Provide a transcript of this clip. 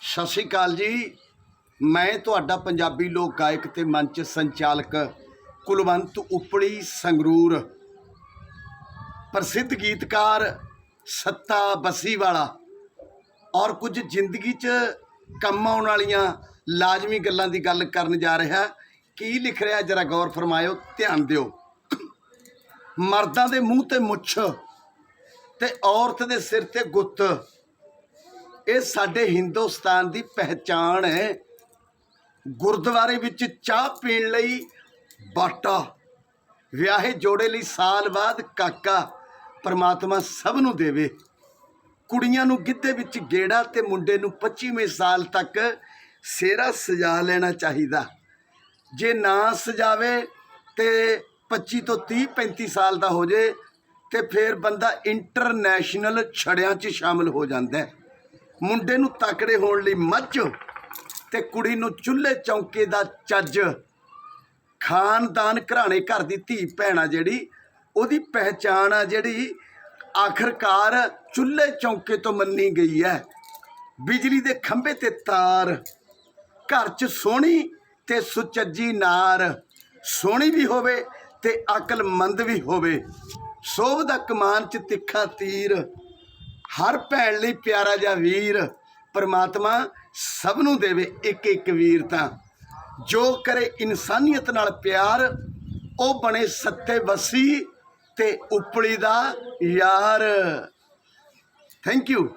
ਸਤਿ ਸ਼੍ਰੀ ਅਕਾਲ ਜੀ। ਮੈਂ ਤੁਹਾਡਾ ਪੰਜਾਬੀ ਲੋਕ ਗਾਇਕ ਤੇ ਮੰਚ ਸੰਚਾਲਕ ਕੁਲਵੰਤ ਉਪਲੀ ਸੰਗਰੂਰ। ਪ੍ਰਸਿੱਧ ਗੀਤਕਾਰ ਸੱਤਾ ਬਸੀ ਵਾਲਾ ਔਰ ਕੁਝ ਜ਼ਿੰਦਗੀ 'ਚ ਕੰਮ ਆਉਣ ਵਾਲੀਆਂ ਲਾਜ਼ਮੀ ਗੱਲਾਂ ਦੀ ਗੱਲ ਕਰਨ ਜਾ ਰਿਹਾ। ਕੀ ਲਿਖ ਰਿਹਾ ਜਰਾ ਗੌਰ ਫਰਮਾਇਓ, ਧਿਆਨ ਦਿਓ। ਮਰਦਾਂ ਦੇ ਮੂੰਹ ਤੇ ਮੁੱਛ ਤੇ ਔਰਤ ਦੇ ਸਿਰ ਤੇ ਗੁੱਤ। ਇਹ ਸਾਡੇ ਹਿੰਦੁਸਤਾਨ ਦੀ ਪਹਿਚਾਣ ਹੈ। ਗੁਰਦੁਆਰੇ ਵਿੱਚ ਚਾਹ ਪੀਣ ਲਈ ਬਾਟਾ, ਵਿਆਹੇ ਜੋੜੇ ਲਈ ਸਾਲ ਬਾਅਦ ਕਾਕਾ ਪਰਮਾਤਮਾ ਸਭ ਨੂੰ ਦੇਵੇ। ਕੁੜੀਆਂ ਨੂੰ ਗਿੱਧੇ ਵਿੱਚ ਗੇੜਾ ਤੇ ਮੁੰਡੇ ਨੂੰ 25ਵੇਂ ਸਾਲ ਤੱਕ ਸਿਹਰਾ ਸਜਾ ਲੈਣਾ ਚਾਹੀਦਾ। ਜੇ ਨਾ ਸਜਾਵੇ ਤੇ 25 ਤੋਂ 30 35 ਸਾਲ ਦਾ ਹੋ ਜੇ ਤੇ ਫਿਰ ਬੰਦਾ ਇੰਟਰਨੈਸ਼ਨਲ ਛੜਿਆਂ 'ਚ ਸ਼ਾਮਲ ਹੋ ਜਾਂਦਾ ਹੈ। ਮੁੰਡੇ ਨੂੰ ਤਕੜੇ ਹੋਣ ਲਈ ਮੱਝ ਤੇ ਕੁੜੀ ਨੂੰ ਚੁੱਲ੍ਹੇ ਚੌਂਕੇ ਦਾ ਚੱਜ। ਖਾਨਦਾਨ ਘਰਾਣੇ ਘਰ ਦੀ ਧੀ ਭੈਣਾ ਜਿਹੜੀ, ਉਹਦੀ ਪਹਿਚਾਣ ਆ ਜਿਹੜੀ ਆਖਰਕਾਰ ਚੁੱਲ੍ਹੇ ਚੌਂਕੇ ਤੋਂ ਮੰਨੀ ਗਈ ਹੈ। ਬਿਜਲੀ ਦੇ ਖੰਭੇ ਤੇ ਤਾਰ, ਘਰ 'ਚ ਸੋਹਣੀ ਤੇ ਸੁਚੱਜੀ ਨਾਰ, ਸੋਹਣੀ ਵੀ ਹੋਵੇ ਤੇ ਅਕਲਮੰਦ ਵੀ ਹੋਵੇ। ਸੋਭ ਦਾ ਕਮਾਨ 'ਚ ਤਿੱਖਾ ਤੀਰ ਹਰ ਭੈਣ ਲਈ ਪਿਆਰਾ ਜਿਹਾ ਵੀਰ ਪਰਮਾਤਮਾ ਸਭ ਨੂੰ ਦੇਵੇ ਇੱਕ ਇੱਕ ਵੀਰ ਤਾਂ। ਜੋ ਕਰੇ ਇਨਸਾਨੀਅਤ ਨਾਲ ਪਿਆਰ, ਉਹ ਬਣੇ ਸੱਤੇ ਵਸੀ ਤੇ ਉਪਲੀ ਦਾ ਯਾਰ। Thank you